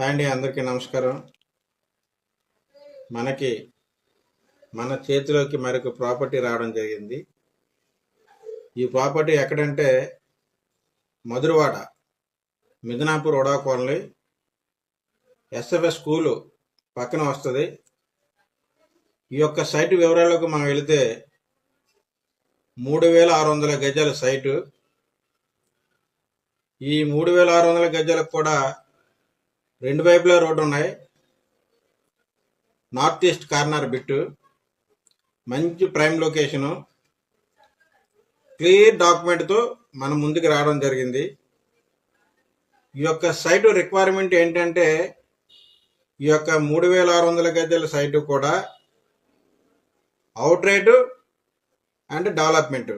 Hi అండి అందరికీ నమస్కారం. మనకి మన చేతిలోకి మరొక ప్రాపర్టీ రావడం జరిగింది. ఈ ప్రాపర్టీ ఎక్కడంటే Madhurawada Midanapur UDA colony SFS school పక్కన వస్తుంది. ఈ యొక్క సైట్ వివరాలకు మనం వెళితే మూడు వేల ఆరు వందల గజాల సైటు. ఈ మూడు వేల ఆరు వందల గజాలకు కూడా రెండు వైపులా రోడ్డు ఉన్నాయి. North east corner bit. మంచి ప్రైమ్ లొకేషను. క్లియర్ డాక్యుమెంట్తో మనం ముందుకు రావడం జరిగింది. ఈ యొక్క సైటు రిక్వైర్మెంట్ ఏంటంటే ఈ యొక్క మూడు వేల ఆరు వందల గజాల సైటు కూడా out rate and development.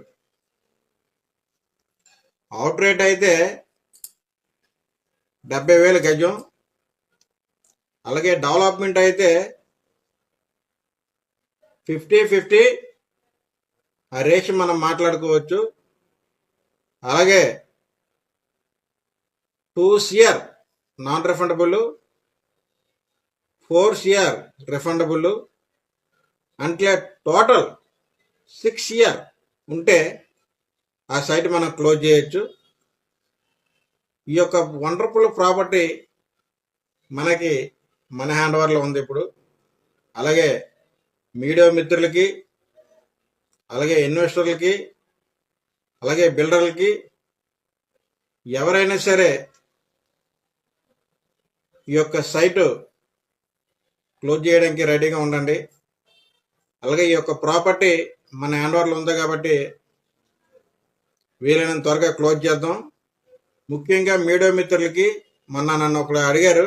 Out rate అయితే డెబ్బై వేల గజం అలాగే డెవలప్మెంట్ అయితే ఫిఫ్టీ ఫిఫ్టీ ఆ రేషన్ మనం మాట్లాడుకోవచ్చు. అలాగే two year non refundable four year refundable అంటే టోటల్ సిక్స్ ఇయర్ ఉంటే ఆ సైట్ మనం క్లోజ్ చేయొచ్చు. ఈ యొక్క వండర్ఫుల్ ప్రాపర్టీ మనకి మన హ్యాండ్ ఓవర్లో ఉంది ఇప్పుడు. అలాగే మీడియా మిత్రులకి అలాగే ఇన్వెస్టర్లకి అలాగే బిల్డర్లకి ఎవరైనా సరే ఈ యొక్క సైటు క్లోజ్ చేయడానికి రెడీగా ఉండండి. అలాగే ఈ యొక్క ప్రాపర్టీ మన హ్యాండ్ ఓవర్లో ఉంది కాబట్టి వీలైనంత త్వరగా క్లోజ్ చేద్దాం. ముఖ్యంగా మీడియా మిత్రులకి మొన్న నన్ను ఒకడు అడిగారు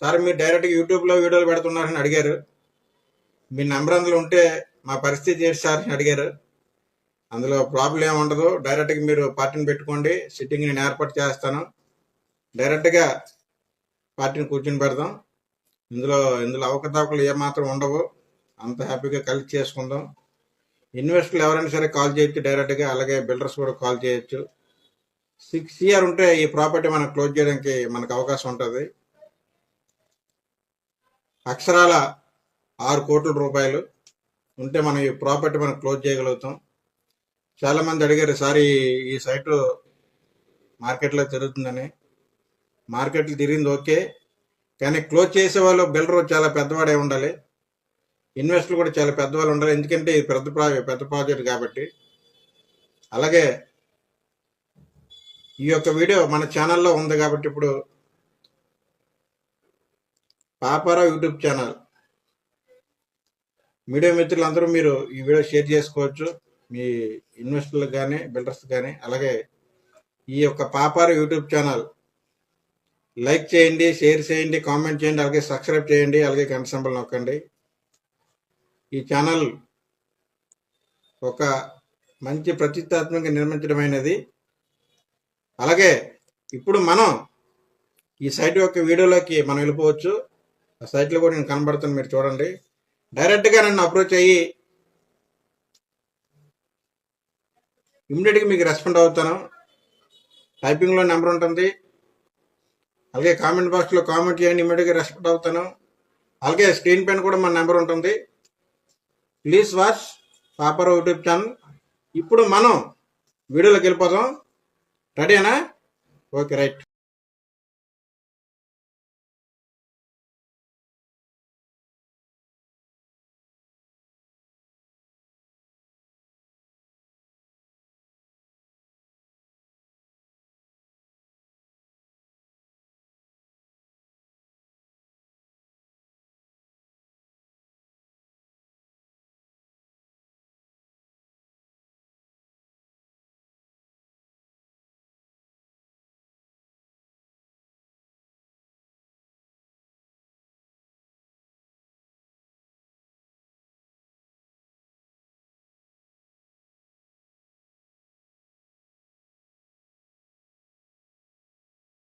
సార్ మీరు డైరెక్ట్గా యూట్యూబ్లో వీడియోలు పెడుతున్నారని అడిగారు. మీ నెంబర్ అందులో ఉంటే మా పరిస్థితి ఏంటి సార్ అని అడిగారు. అందులో ప్రాబ్లం ఏమి ఉండదు. డైరెక్ట్గా మీరు పార్టీని పెట్టుకోండి. సిట్టింగ్ నేను ఏర్పాటు చేస్తాను. డైరెక్ట్గా పార్టీని కూర్చొని పెడదాం. ఇందులో ఇందులో అవకతవకలు ఏమాత్రం ఉండవు. అంత హ్యాపీగా కలిసి చేసుకుందాం. ఇన్వెస్టర్లు ఎవరైనా సరే కాల్ చేయొచ్చు డైరెక్ట్గా అలాగే బిల్డర్స్ కూడా కాల్ చేయొచ్చు. సిక్స్ ఇయర్ ఉంటే ఈ ప్రాపర్టీ మనం క్లోజ్ చేయడానికి మనకు అవకాశం ఉంటుంది. అక్షరాల ఆరు కోట్ల రూపాయలు ఉంటే మనం ఈ ప్రాపర్టీ మనం క్లోజ్ చేయగలుగుతాం. చాలా మంది అడిగారు సార్ ఈ సైట్ సైటు మార్కెట్లో తిరుగుతుందని. మార్కెట్లో తిరిగింది ఓకే కానీ క్లోజ్ చేసే వాళ్ళు బిల్డర్ చాలా పెద్దవాడే ఉండాలి. ఇన్వెస్టర్లు కూడా చాలా పెద్దవాళ్ళు ఉండాలి. ఎందుకంటే ఇది పెద్ద ప్రా పెద్ద ప్రాజెక్ట్ కాబట్టి. అలాగే ఈ యొక్క వీడియో మన ఛానల్లో ఉంది కాబట్టి ఇప్పుడు పాపారావు యూట్యూబ్ ఛానల్. మీడియా మిత్రులందరూ మీరు ఈ వీడియో షేర్ చేసుకోవచ్చు. మీ ఇన్వెస్టర్లకు కానీ బిల్డర్స్ కానీ అలాగే ఈ యొక్క పాపారావు యూట్యూబ్ ఛానల్. లైక్ చేయండి షేర్ చేయండి కామెంట్ చేయండి అలాగే సబ్స్క్రైబ్ చేయండి అలాగే గంట సంబల్ నొక్కండి. ఈ ఛానల్ ఒక మంచి ప్రతిష్టాత్మకంగా నిర్మించడమైనది. అలాగే ఇప్పుడు మనం ఈ సైట్ యొక్క వీడియోలోకి మనం వెళ్ళిపోవచ్చు. సైట్లో కూడా నేను కనబడుతుంది మీరు చూడండి. డైరెక్ట్గా నన్ను అప్రోచ్ అయ్యి ఇమ్మీడియట్గా మీకు రెస్పాండ్ అవుతాను. టైపింగ్లో నెంబర్ ఉంటుంది. అలాగే కామెంట్ బాక్స్లో కామెంట్ చేయండి ఇమ్మీడియట్గా రెస్పాండ్ అవుతాను. అలాగే స్క్రీన్ పైన కూడా మన నెంబర్ ఉంటుంది. Please watch Papar YouTube channel ఇప్పుడు మనం వీడియోలోకి వెళ్ళిపోదాం. రెడీనా ఓకే రైట్